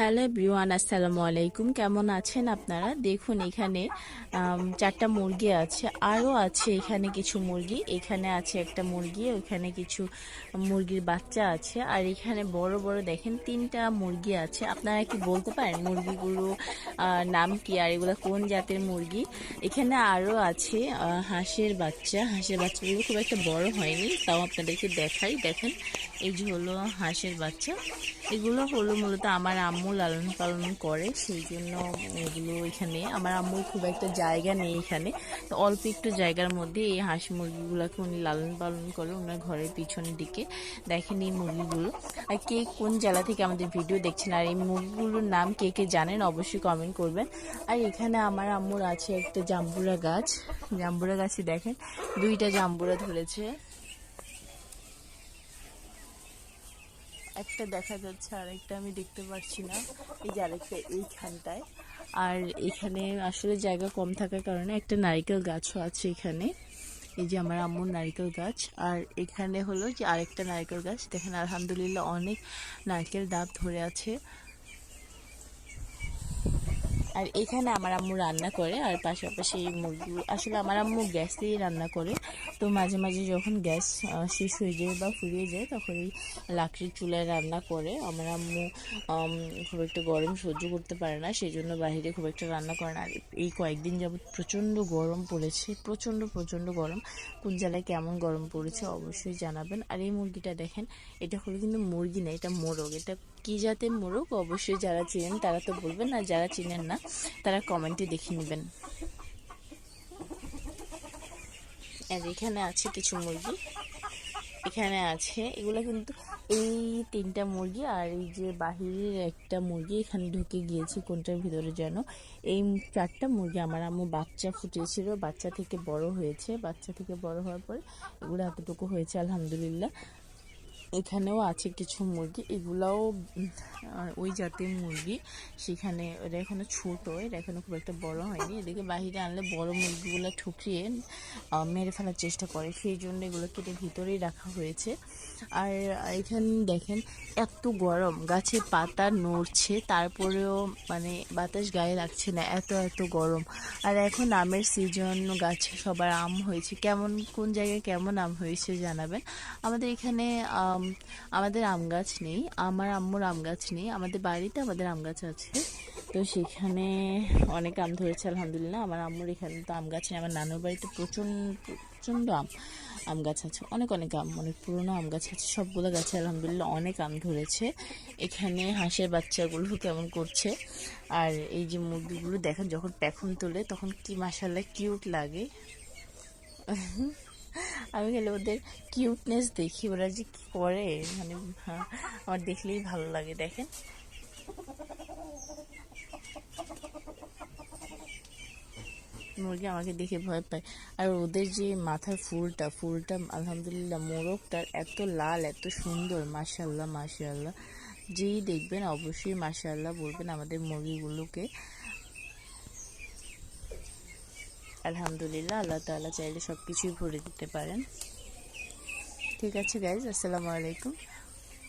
Hello ব্রিওয়ান আসসালামু আলাইকুম। কেমন আছেন আপনারা? দেখুন, এখানে চারটা মুরগি আছে, আরও আছে এখানে কিছু মুরগি, এখানে আছে একটা মুরগি ওখানে কিছু মুরগির বাচ্চা আছে, আর এখানে বড় বড় দেখেন তিনটা মুরগি আছে। আপনারা কি বলতে পারেন মুরগিগুলো নাম কি আর এগুলো কোন জাতের মুরগি? এখানে আরও আছে হাঁসের বাচ্চা। হাঁসের বাচ্চাগুলো খুব একটা বড় হয়নি, তাও আপনাদেরকে দেখাই। দেখেন, এই যে হলো হাঁসের বাচ্চা। এগুলো হলো মূলত আমার আম্মু লালন পালন করে, সেই জন্য এগুলো এখানে। আমার আম্মুর খুব একটা জায়গা নেই এখানে। তো অল্প একটু জায়গার মধ্যে এই হাঁস মুরগিগুলোকে উনি লালন পালন করে ওনার ঘরের পিছনের দিকে দেখেন এই মুরগিগুলো। আর কে কোন জেলা থেকে আমাদের ভিডিও দেখছেন আর এই মুরগিগুলোর নাম কে কে জানেন অবশ্যই কমেন্ট করবেন। আর এখানে আমার আম্মুর আছে একটা জাম্বুরা গাছ। জাম্বুরা গাছে দেখেন, দুইটা জাম্বুরা ধরেছে। একটা দেখা যাচ্ছে, আরেকটা আমি দেখতে পাচ্ছি না। এই যে আরেকটা এইখানটায়। আর এখানে আসলে জায়গা কম থাকার কারণে একটা নারিকেল গাছও আছে এখানে। এই যে আমার আম্মুর নারিকেল গাছ। আর এখানে হলো যে আরেকটা নারিকেল গাছ। দেখেন, আলহামদুলিল্লাহ অনেক নারকেল ডাব ধরে আছে। আর এখানে আমার আম্মু রান্না করে, আর পাশাপাশি মুরগি, আসলে আমার আম্মু গ্যাস দিয়ে রান্না করে। তো মাঝে মাঝে যখন গ্যাস শেষ হয়ে যায় বা ফুরিয়ে যায়, তখন এই লাকড়ির চুলায় রান্না করে। আমার আম্মু খুব একটা গরম সহ্য করতে পারে না সেই জন্য বাইরে খুব একটা রান্না করে না। আর এই কয়েকদিন যাবত প্রচণ্ড গরম পড়েছে, প্রচণ্ড প্রচণ্ড গরম। কোন জেলায় কেমন গরম পড়েছে অবশ্যই জানাবেন। আর এই মুরগিটা দেখেন, এটা হলো কিন্তু মুরগি না, এটা মোরগ। এটা কি জাতের মোরগ, অবশ্যই যারা চিনেন তারা তো বলবেন, আর যারা চিনেন না, তারা কমেন্টে দেখে নেবেন। আর এখানে আছে কিছু মুরগি। এখানে আছে, এগুলো কিন্তু এই তিনটা মুরগি আর এই যে বাহিরের একটা মুরগি এখানে ঢুকে গিয়েছে, কোনটার ভিতরে যেন। এই চারটা মুরগি আমার আম্মু বাচ্চা ফুটিয়েছিল, বাচ্চা থেকে বড় হয়েছে। বাচ্চা থেকে বড় হওয়ার পরে এগুলো এতটুকু হয়েছে, আলহামদুলিল্লাহ। এখানেও আছে কিছু মুরগি এগুলাও ওই জাতের মুরগি। সেখানে এটা এখনও ছোটো এটা এখনও খুব একটা বড় হয়নি। এদিকে বাহিরে আনলে বড় মুরগিগুলো ঠুকরিয়ে আহ, মেরে ফেলার চেষ্টা করে। সেই জন্য এগুলো কেটে ভিতরেই রাখা হয়েছে। আর এখানে দেখেন এত গরম গাছের পাতা নড়ছে তারপরেও মানে বাতাস গায়ে লাগছে না এত এত গরম। আর এখন আমের সিজন গাছে সবার আম হয়েছে। কেমন কোন জায়গায় কেমন আম হয়েছে জানাবেন? আমাদের এখানে আমাদের আম গাছ নেই, আমার আম্মুর আম গাছ নেই, আমাদের বাড়িতে আমাদের আম গাছ আছে। তো সেখানে অনেক আম ধরেছে, আলহামদুলিল্লাহ। আমার আম্মুর এখানে তো আম গাছ নেই, আমার নানুর বাড়িতে প্রচণ্ড প্রচণ্ড আম আম গাছ আছে। অনেক অনেক আম, অনেক পুরনো আম গাছ আছে, সবগুলো গাছে আলহামদুলিল্লাহ অনেক আম ধরেছে। এখানে হাঁসের বাচ্চাগুলো কেমন করছে, আর এই যে মুরগিগুলো দেখেন, যখন পেখম তোলে, তখন কি মাসাল্লাহ কিউট লাগে। আমি গেলে ওদের কিউটনেস দেখি ওরা যে কি করে? মানে হ্যাঁ, আমার দেখলেই ভালো লাগে দেখেন। মুরগি আমাকে দেখে ভয় পায়। আর ওদের যে মাথার ফুলটা ফুলটা আলহামদুলিল্লাহ মোরগটার এত লাল এত সুন্দর মাশাল্লাহ মাশাল্লাহ যেই দেখবেন অবশ্যই মাশাল্লাহ বলবেন আমাদের মুরগিগুলোকে। আলহামদুলিল্লাহ আল্লাহ তালা চাইলে সব কিছুই ভরে দিতে পারেন। ঠিক আছে গাইজ আসসালামু আলাইকুম।